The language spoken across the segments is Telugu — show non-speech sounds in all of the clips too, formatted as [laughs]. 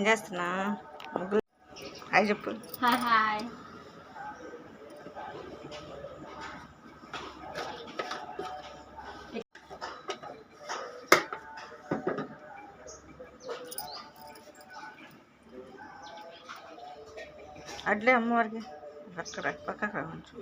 ఏం చేస్తున్నా? ముగ్గులు హాయ్ చెప్పు. Hi hi. అట్లే అమ్మవారికి అక్కడ పక్కకు రా కొంచెం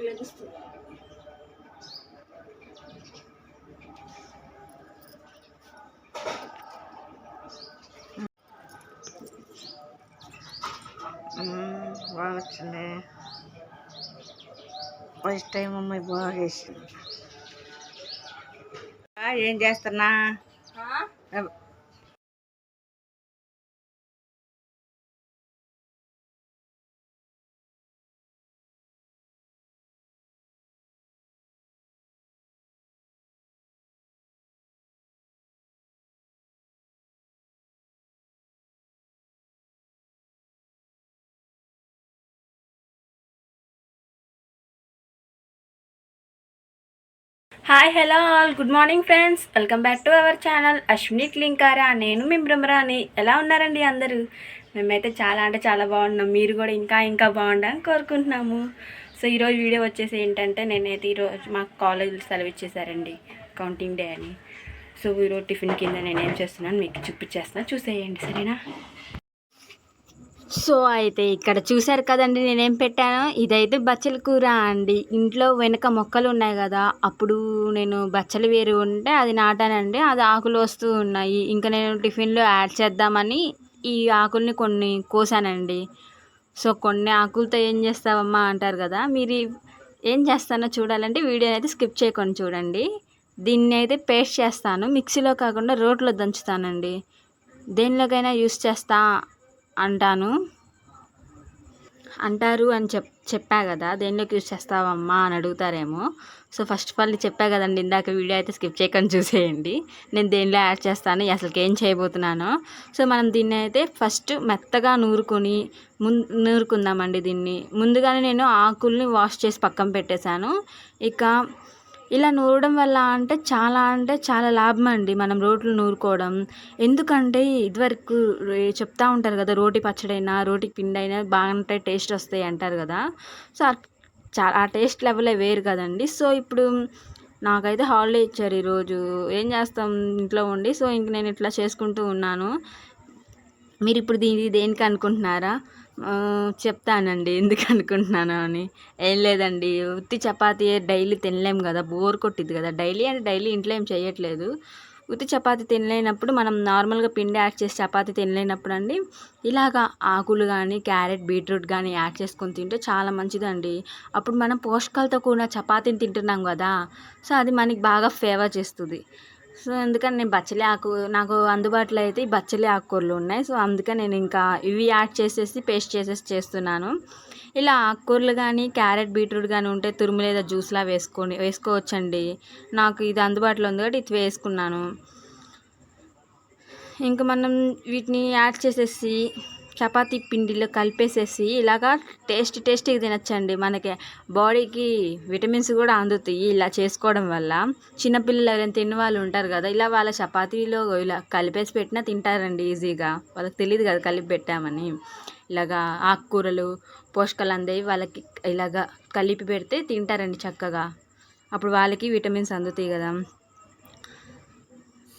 మ్మ్, బాగా వచ్చింది ఫస్ట్ టైం అమ్మాయి బాగా వేసింది ఆ, ఏం చేస్తున్నా? Hi hello all good morning friends welcome back to our channel Ashwini Klinkaara నేను మిమ్రమరాని ఎలా ఉన్నారండి అందరూ? మేమైతే చాలా అంటే చాలా బాగున్నాం. మీరు కూడా ఇంకా ఇంకా బాగుండాలని కోరుకుంటున్నాము. సో ఈరోజు వీడియో వచ్చేసి ఏంటంటే నేనైతే ఈరోజు మాకు కాలేజీలో సెలవు ఇచ్చేసారండి కౌంటింగ్ డే అని. సో ఈరోజు టిఫిన్ కింద నేను ఏం చేస్తున్నాను మీకు చూపించేస్తాను చూసేయండి సరేనా? సో అయితే ఇక్కడ చూశారు కదండి నేనేం పెట్టాను? ఇదైతే బచ్చల కూర అండి. ఇంట్లో వెనక మొక్కలు ఉన్నాయి కదా అప్పుడు నేను బచ్చలు వేరు ఉంటే అది నాటానండి. అది ఆకులు వస్తూ ఉన్నాయి. ఇంకా నేను టిఫిన్లో యాడ్ చేద్దామని ఈ ఆకుల్ని కొన్ని కోసానండి. సో కొన్ని ఆకులతో ఏం చేస్తావమ్మా అంటారు కదా మీరు ఏం చేస్తానో చూడాలంటే వీడియో అయితే స్కిప్ చేయకుండా చూడండి. దీన్ని అయితే పేస్ట్ చేస్తాను. మిక్సీలో కాకుండా రోట్లో దంచుతానండి. దేనిలోకైనా యూస్ చేస్తా అంటాను. అంటారు అని చెప్ చెప్పా కదా దేనిలోకి యూజ్ చేస్తావమ్మా అని అడుగుతారేమో. సో ఫస్ట్ ఆఫ్ ఆల్ చెప్పా కదండి ఇందాక వీడియో అయితే స్కిప్ చేయకుండా చూసేయండి. నేను దేనిలో యాడ్ చేస్తాను అసలుకి ఏం చేయబోతున్నానో. సో మనం దీన్ని అయితే ఫస్ట్ మెత్తగా నూరుకొని ము నూరుకుందామండి దీన్ని. ముందుగానే నేను ఆకుల్ని వాష్ చేసి పక్కన పెట్టేశాను. ఇక ఇలా నూరడం వల్ల అంటే చాలా అంటే చాలా లాభం అండి మనం రోట్లు నూరుకోవడం. ఎందుకంటే ఇదివరకు చెప్తా ఉంటారు కదా రోటి పచ్చడైనా రోటి పిండి అయినా బాగుంటాయి టేస్ట్ వస్తాయి అంటారు కదా. సో ఆ- ఆ టేస్ట్ లెవెలే వేరు కదండి. సో ఇప్పుడు నాకైతే హాలిడే ఇచ్చారు ఈరోజు ఏం చేస్తాం ఇంట్లో ఉండి? సో ఇంక నేను ఇట్లా చేసుకుంటూ ఉన్నాను. మీరు ఇప్పుడు దీని దేనికి అనుకుంటున్నారా? చెప్తానండి. ఎందుకు అనుకుంటున్నాను అని. ఏం లేదండి. ఉత్తి చపాతీ డైలీ తినలేం కదా. బోర్ కొట్టిద్ది కదా. డైలీ అంటే డైలీ ఇంట్లో ఏం చేయట్లేదు ఉత్తి చపాతి తినలేనప్పుడు మనం నార్మల్గా పిండి యాడ్ చేసి చపాతి తినలేనప్పుడు అండి ఇలాగా ఆకులు కానీ క్యారెట్ బీట్రూట్ కానీ యాడ్ చేసుకొని తింటే చాలా మంచిదండి. అప్పుడు మనం పోషకాలతో కూడిన చపాతీని తింటున్నాం కదా. సో అది మనకి బాగా ఫేవర్ చేస్తుంది. సో అందుకని నేను బచ్చలి ఆకు నాకు అందుబాటులో అయితే ఈ బచ్చలి ఆకుకూరలు ఉన్నాయి. సో అందుకని నేను ఇంకా ఇవి యాడ్ చేసేసి పేస్ట్ చేసేసి చేస్తున్నాను. ఇలా ఆకుకూరలు కానీ క్యారెట్ బీట్రూట్ కానీ ఉంటే తురుము లేదా జ్యూస్లా వేసుకొని వేసుకోవచ్చండి. నాకు ఇది అందుబాటులో ఉంది కాబట్టి ఇది వేసుకున్నాను. ఇంకా మనం వీటిని యాడ్ చేసేసి చపాతీ పిండిలో కలిపేసేసి ఇలాగా టేస్ట్ టేస్టీగా తినచ్చండి. మనకి బాడీకి విటమిన్స్ కూడా అందుతాయి ఇలా చేసుకోవడం వల్ల. చిన్నపిల్లలు ఎవరైనా తిన్న వాళ్ళు ఉంటారు కదా ఇలా వాళ్ళ చపాతీలో ఇలా కలిపేసి పెట్టినా తింటారండి ఈజీగా. వాళ్ళకి తెలియదు కదా కలిపి పెట్టామని. ఇలాగా ఆకుకూరలు పోషకాలు అందేవి వాళ్ళకి ఇలాగా కలిపి పెడితే తింటారండి చక్కగా. అప్పుడు వాళ్ళకి విటమిన్స్ అందుతాయి కదా.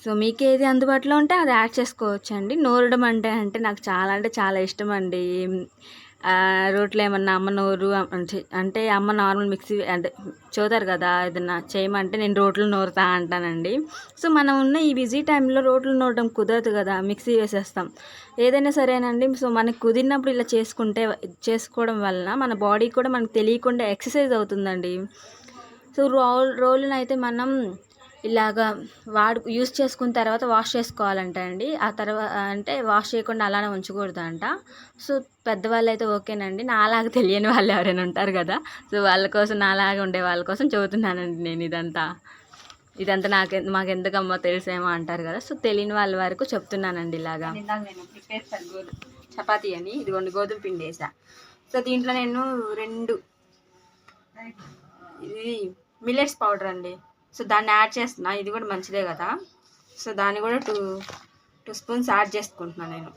సో మీకు ఏది అందుబాటులో ఉంటే అది యాడ్ చేసుకోవచ్చు అండి నూరడం అంటే అంటే నాకు చాలా అంటే చాలా ఇష్టం అండి రోట్లో ఏమన్నా అమ్మ నోరు అంటే అమ్మ నార్మల్ మిక్సీ అంటే చూతారు కదా ఏదన్నా చేయమంటే నేను రోట్లు నూరుతా అంటానండి. సో మనం ఉన్న ఈ బిజీ టైంలో రోట్లు నూరడం కుదరదు కదా మిక్సీ వేసేస్తాం. ఏదైనా సరేనండి సో మనకు కుదిరినప్పుడు ఇలా చేసుకుంటే చేసుకోవడం వలన మన బాడీ కూడా మనకు తెలియకుండా ఎక్సర్సైజ్ అవుతుందండి. సో రోల్ రోలును అయితే మనం ఇలాగా వాడు యూస్ చేసుకున్న తర్వాత వాష్ చేసుకోవాలంట అండి. ఆ తర్వాత అంటే వాష్ చేయకుండా అలానే ఉంచకూడదు అంట సో పెద్దవాళ్ళు అయితే ఓకేనండి. నాలాగా తెలియని వాళ్ళు ఎవరైనా ఉంటారు కదా. సో వాళ్ళ కోసం నాలాగా ఉండే వాళ్ళ కోసం చదువుతున్నానండి నేను ఇదంతా. ఇదంతా నాకు మాకు ఎందుకమ్మో తెలిసేమో అంటారు కదా. సో తెలియని వాళ్ళ వరకు చెప్తున్నానండి ఇలాగా. ఇందాక నేను ప్రిపేర్ గోధుమ చపాతీ అని. ఇదిగోండి గోధుమ పిండి వేసా సో దీంట్లో నేను రెండు ఇది మిల్లెట్స్ పౌడర్ అండి. సో దాన్ని యాడ్ చేస్తున్నా. ఇది కూడా మంచిదే కదా. సో దాన్ని కూడా టూ టూ స్పూన్స్ యాడ్ చేసుకుంటున్నాను నేను.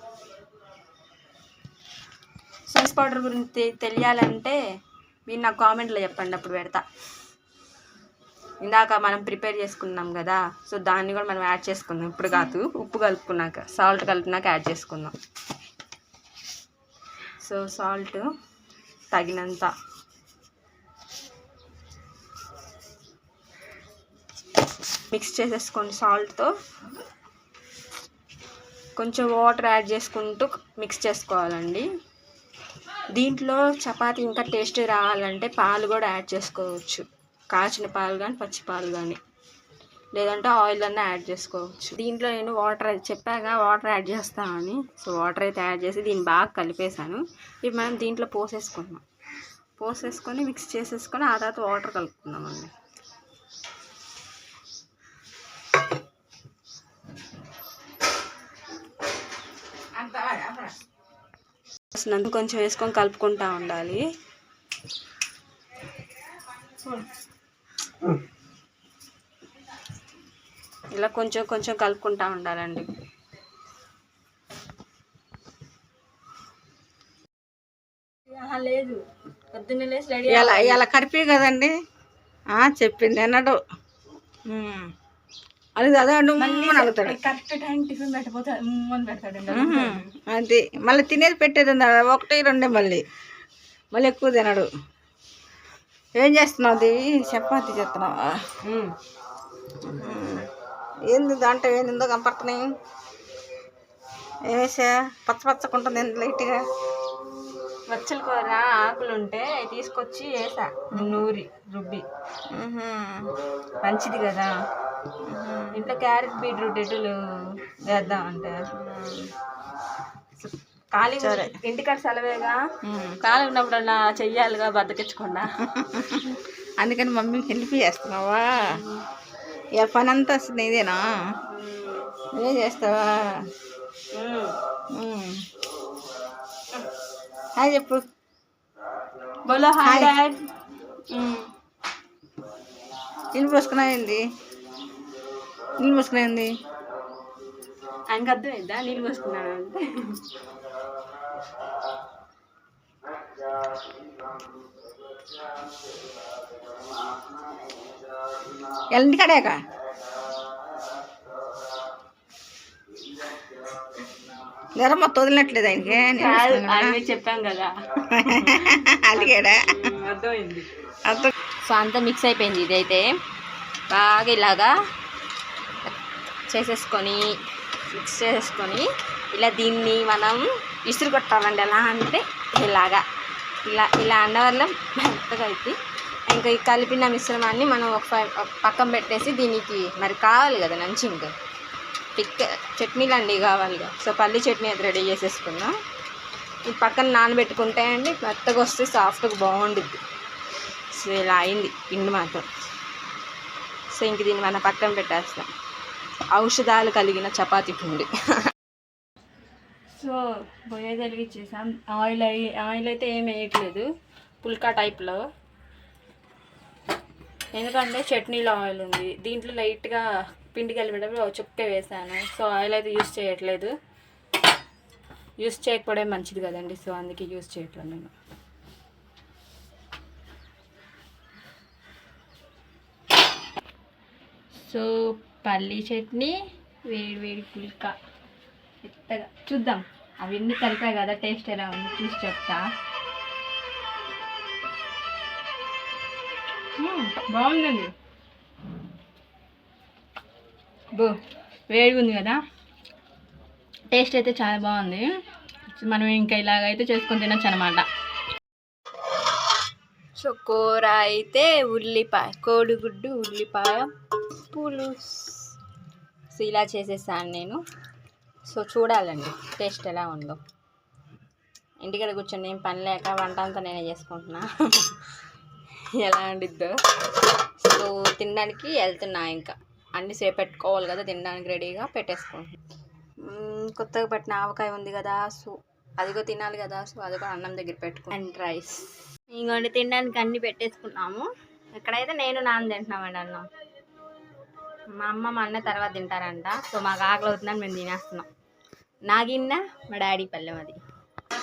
సన్స్ పౌడర్ గురించి తెలియాలంటే మీరు నాకు కామెంట్లో చెప్పండి అప్పుడు పెడతా. ఇందాక మనం ప్రిపేర్ చేసుకున్నాం కదా సో దాన్ని కూడా మనం యాడ్ చేసుకుందాం. ఇప్పుడు కాదు ఉప్పు కలుపుకున్నాక సాల్ట్ కలిపినాక యాడ్ చేసుకుందాం. సో సాల్ట్ తగినంత మిక్స్ చేసేసుకోండి సాల్ట్తో కొంచెం వాటర్ యాడ్ చేసుకుంటూ మిక్స్ చేసుకోవాలండి. దీంట్లో చపాతి ఇంకా టేస్ట్ రావాలంటే పాలు కూడా యాడ్ చేసుకోవచ్చు. కాచిన పాలు కానీ పచ్చి పాలు కానీ లేదంటే ఆయిల్ అన్నా యాడ్ చేసుకోవచ్చు. దీంట్లో నేను వాటర్ చెప్పాక వాటర్ యాడ్ చేస్తామని సో వాటర్ అయితే యాడ్ చేసి దీన్ని బాగా కలిపేసాను ఇప్పుడు మనం దీంట్లో పోసేసుకున్నాం పోసేసుకొని మిక్స్ చేసేసుకొని ఆ తర్వాత వాటర్ కలుపుకుందామండి. నందు కొంచెం వేసుకొని కలుపుకుంటా ఉండాలి. ఇలా కొంచెం కొంచెం కలుపుకుంటా ఉండాలండి. లేదు. ఇలా కరిపి కదండి. ఆ, చెప్పింది అన్నాడు. అది అడుగుతాడు. Correct time tiffin. అది మళ్ళీ తినేది పెట్టేది ఉంది. ఒకటి రెండే మళ్ళీ. మళ్ళీ ఎక్కువ తినడు. ఏం చేస్తున్నావు అది చపాతి చేస్తున్నావా. ఏంది దాంట్లో ఏందో? కనపడుతున్నాయి? ఏమేసా పచ్చ పచ్చకుంటుంది ఏంది లైట్గా? వచ్చల కూర ఆకులు ఉంటే తీసుకొచ్చి వేసా. నూరి రుబ్బి. మంచిది కదా. ఇంట్లో క్యారెట్ బీట్రూట్ ఎటులు వేద్దాం అంటే ఖాళీ ఇంటికాడ సెలవేగా. ఖాళీ ఉన్నప్పుడు చెయ్యాలిగా బద్దకించకుండా అందుకని మమ్మీకి హెల్ప్ చేస్తున్నావా? ఇక పని అంతా వస్తుంది ఇదేనా నువ్వే చేస్తావా. హాయ్ చెప్పు. బోలో హాయ్. Dad um. నీళ్ళు పోసుకున్నాయింది నీళ్ళు పోసుకున్నాయింది ఆయనకి అర్థమైందా? నీళ్ళు పోసుకున్నాను అంటే? ఎల్లంటి కడాక? లేరా మొత్తం వదిలినట్లేదు ఆయనకి. చెప్పాం కదా. [laughs] అలిగాడా? అర్థమైంది. అంత సో అంతా మిక్స్ అయిపోయింది ఇదైతే. బాగా ఇలాగా చేసేసుకొని మిక్స్ చేసేసుకొని ఇలా దీన్ని మనం విసురు కొట్టాలండి. ఎలా అంటే ఇలాగా. ఇలా ఇలా అండవల్ల మెత్తగా అయితే ఇంకా ఈ కలిపిన మిశ్రమాన్ని మనం ఒక పక్కన పెట్టేసి దీనికి మరి కావాలి కదా నంచి ఇంకా పిక్ చట్నీలు అండి కావాలి సో పల్లి చట్నీ అది రెడీ చేసేసుకుందాం. ఇది పక్కన నానబెట్టుకుంటే అండి మెత్తగా వస్తే సాఫ్ట్గా బాగుండుద్ది. సో ఇలా అయింది పిండి మాత్రం. సో ఇంక దీన్ని మనం పక్కన పెట్టేస్తాం. ఔషధాలు కలిగిన చపాతీ పిండి. సో పొయ్యి వెలిగించేసాం ఆయిల్ అయి ఆయిల్ అయితే ఏం వేయట్లేదు. పుల్కా టైప్లో. ఎందుకంటే చట్నీలో ఆయిల్ ఉంది. దీంట్లో లైట్గా పిండి కలిపేటప్పుడు చుక్క వేసాను. సో ఆయిల్ అయితే యూస్ చేయట్లేదు. యూస్ చేయకపోవడం మంచిది కదండి. సో అందుకే యూస్ చేయట్లేదు నేను. సో పల్లీ చట్నీ వేడి వేడి పుల్కా. మెత్తగా. చూద్దాం. అవన్నీ కలిపాయి కదా టేస్ట్ ఎలా ఉంది? చూసి చెప్తా. బాగుందండి. బో వేడిగా ఉంది కదా. టేస్ట్ అయితే చాలా బాగుంది. మనం ఇంకా ఇలాగైతే చేసుకొని తినచ్చు అనమాట సో కూర అయితే ఉల్లిపాయ కోడిగుడ్డు ఉల్లిపాయ పులుసు. సో ఇలా చేసేసాను నేను. సో చూడాలండి టేస్ట్ ఎలా ఉందో. ఇంటికాడ కూర్చొని ఏం పని లేక వంట అంతా నేనే చేసుకుంటున్నా. ఎలా ఉండిద్దో. సో తినడానికి వెళ్తున్నా ఇంకా. అన్ని సేపు పెట్టుకోవాలి కదా తినడానికి రెడీగా పెట్టేసుకుంటున్నా. కొత్తగా పెట్టిన ఆవకాయ ఉంది కదా సో అదిగో తినాలి కదా సో అదిగో అన్నం దగ్గర పెట్టుకో అండ్ రైస్. ఇంకోండి తినడానికి అన్ని పెట్టేసుకున్నాము. ఇక్కడైతే నేను నాన్న తింటున్నామండి అన్నం. మా అమ్మ మా అన్న తర్వాత తింటారంట. సో మాకు ఆకలి అవుతుందని మేము తినేస్తున్నాం. నా గిన్నె మా డాడీ పల్లెం అది.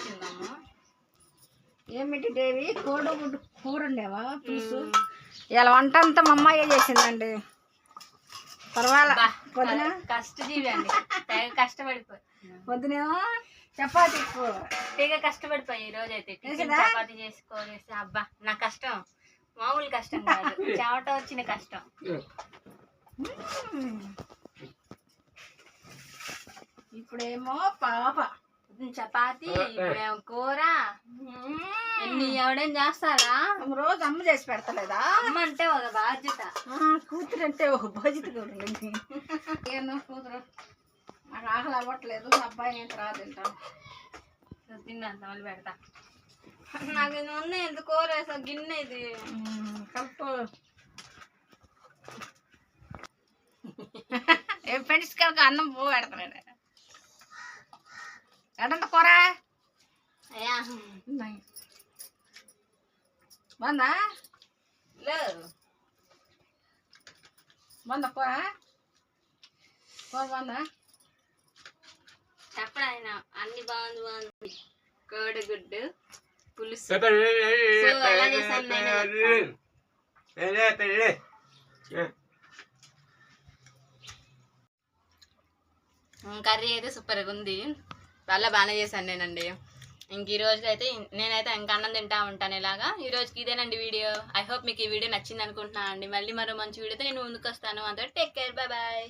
తిన్నాము? ఏమిటి దేవి? కోడిగుడ్డు కూర ఉండేవా? పులుసు? ఇలా వంట అంతా మా అమ్మాయి చేసిందండి. పర్వాలా. పొద్దున? కష్టజీవి అండి. కష్టపడిపోయి పొద్దునేమో చపాతీ తెగ కష్టపడిపోయి ఈ రోజు అయితే టిఫిన్? చపాతి చేసుకోలేసి అబ్బా నా కష్టం. మామూలు కష్టం కాదు. [laughs] చెమట వచ్చిన కష్టం. ఇప్పుడేమో పాప. చపాతి ఇప్పుడేమో కూర. ఎన్ని ఎవడేం చేస్తారా? రోజు అమ్మ చేసి పెడతలేదా? అమ్మ అంటే ఒక బాధ్యత. ఆ, కూతురు అంటే ఒక బాధ్యత కూడా కూతురు. నాకు ఆకలి అవ్వట్లేదు అబ్బాయి నేను తర్వాత తింటాను తిన్నాను మళ్ళీ పెడతా. నాకు ఇది ఉన్నాయి ఎంత కూర వేసా గిన్నె ఇది. కలుపు ఏ ఫ్రెండ్స్ కనుక అన్నం పో పెడతాడు ఎడంత కూర? అయ్యా. బాగుందా? లేదు బాగుందా కూర? కూర బాగుందా? చెప్పడు ఆయన అన్ని బాగుంది బాగుంది. కోడిగుడ్డు పులుసు. సో ఎలా చేశాను నేనే. కర్రీ అయితే సూపర్గా ఉంది. చాలా బాగానే చేశాను నేనండి. ఇంక ఈ రోజుకి అయితే నేనైతే ఇంకా అన్నం తింటా ఉంటాను ఇలాగా. ఈ రోజుకి ఇదేనండి వీడియో. ఐ హోప్ మీకు ఈ వీడియో నచ్చింది అనుకుంటున్నాను అండి మళ్ళీ మరో మంచి వీడియోతో నేను ముందుకు వస్తాను అంతా టేక్ కేర్ బాయ్ బాయ్